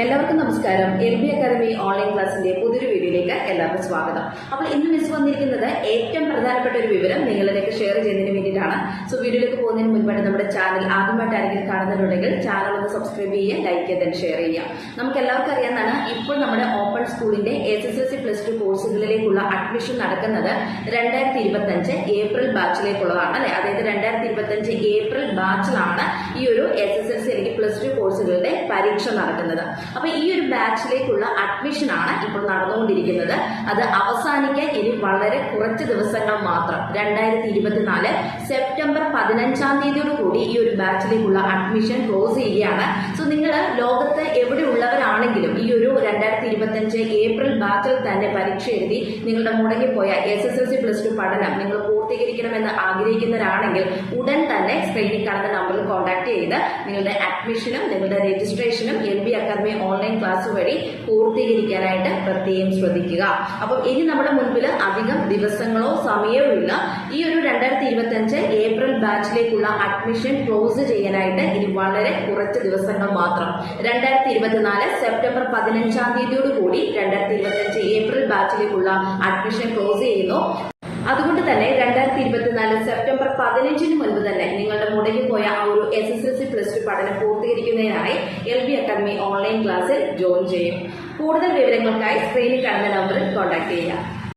എല്ലാവർക്കും നമസ്കാരം. L B academy online ക്ലാസിന്റെ പുതിയൊരു വീഡിയോയിലേക്ക് എല്ലാവർക്കും സ്വാഗതം. അപ്പോൾ ഇന്ന് മിസ് വന്നിരിക്കുന്നത് ഏറ്റവും പ്രധാനപ്പെട്ട ഒരു വിവരം നിങ്ങളിലേക്ക് ഷെയർ ചെയ്യുന്നതിന് വേണ്ടിയിട്ടാണ്. സോ വീഡിയോയിലേക്ക് പോകുന്നതിന് മുൻപായിട്ട് നമ്മുടെ ചാനൽ ആദ്യമായിട്ട് ആരെങ്കിലും കാണുന്നുണ്ടെങ്കിൽ ചാനൽ ഒന്ന് സബ്സ്ക്രൈബ് ചെയ്യുക ലൈക്ക് ചെയ്ത് ഷെയർ ചെയ്യുക. നമുക്ക് എല്ലാവർക്കും അറിയാവുന്നതാണ് ഇപ്പോൾ നമ്മുടെ ഓപ്പൺ സ്കൂളിന്റെ S S L C plus two കോഴ്സുകളിലേക്കുള്ള admission നടക്കുന്നത് രണ്ടായിരത്തി ഇരുപത്തി അഞ്ച് ഏപ്രിൽ ബാച്ചിലേക്കുള്ളതാണ് അല്ലെ അതായത് രണ്ടായിരത്തി ഇരുപത്തി അഞ്ച് ഏപ്രിൽ ബാച്ചിലാണ് ഈ ഒരു എസ് എസ് എൽ സി അല്ലെങ്കിൽ പ്ലസ് ടു കോഴ്സുകളുടെ പരീക്ഷ നടക്കുന്നത്. അപ്പൊ ഈ ഒരു ബാച്ചിലേക്കുള്ള അഡ്മിഷൻ ആണ് ഇപ്പോൾ നടന്നുകൊണ്ടിരിക്കുന്നത്. അത് അവസാനിക്കാൻ ഇനി വളരെ കുറച്ച് ദിവസങ്ങൾ മാത്രം. രണ്ടായിരത്തി ഇരുപത്തിനാല് സെപ്റ്റംബർ പതിനഞ്ചാം തീയതിയോട് കൂടി ഈ ഒരു ബാച്ചിലേക്കുള്ള അഡ്മിഷൻ ക്ലോസ് ചെയ്യുകയാണ്. സോ നിങ്ങൾ ലോകത്ത് എവിടെയുള്ളവരാണെങ്കിലും രണ്ടായിരത്തി ഇരുപത്തി അഞ്ച് ഏപ്രിൽ ബാച്ചിൽ തന്നെ പരീക്ഷ എഴുതി നിങ്ങളുടെ മുടങ്ങിപ്പോയ S S L C plus two പഠനം നിങ്ങൾ പൂർത്തീകരിക്കണമെന്ന് ആഗ്രഹിക്കുന്നവരാണെങ്കിൽ ഉടൻ തന്നെ സ്ക്രീനിൽ കാണുന്ന നമ്പറിൽ കോൺടാക്ട് ചെയ്ത് നിങ്ങളുടെ അഡ്മിഷനും നിങ്ങളുടെ രജിസ്ട്രേഷനും L B Academy online class വഴി പൂർത്തീകരിക്കാനായിട്ട് പ്രത്യേകം ശ്രദ്ധിക്കുക. അപ്പം ഇനി നമ്മുടെ മുൻപിൽ അധികം ദിവസങ്ങളോ സമയമോ ഇല്ല. ഈ ഒരു രണ്ടായിരത്തി ഇരുപത്തി അഞ്ച് ഏപ്രിൽ ബാച്ചിലേക്കുള്ള അഡ്മിഷൻ ക്ലോസ് ചെയ്യാനായിട്ട് ഇനി വളരെ കുറച്ച് ദിവസങ്ങൾ മാത്രം. രണ്ടായിരത്തി ഇരുപത്തിനാല് സെപ്റ്റംബർ പതിനഞ്ചാം തീയതിയോട് കൂടി രണ്ടായിരത്തി ഇരുപത്തിയഞ്ച് ഏപ്രിൽ ബാച്ചിലേക്കുള്ള അഡ്മിഷൻ ക്ലോസ് ചെയ്യുന്നു. അതുകൊണ്ട് തന്നെ രണ്ടായിരത്തി ഇരുപത്തിനാല് സെപ്റ്റംബർ പതിനഞ്ചിന് മുൻപ് തന്നെ നിങ്ങളുടെ മുടങ്ങി പോയ ആ ഒരു S S L C plus two പഠനം പൂർത്തീകരിക്കുന്നതിനായി എൽ ബി അക്കാദമി ഓൺലൈൻ ക്ലാസ്സിൽ ജോയിൻ ചെയ്യും. കൂടുതൽ വിവരങ്ങൾക്കായി സ്ക്രീനിൽ കാണുന്ന നമ്പറിൽ കോൺടാക്ട് ചെയ്യുക.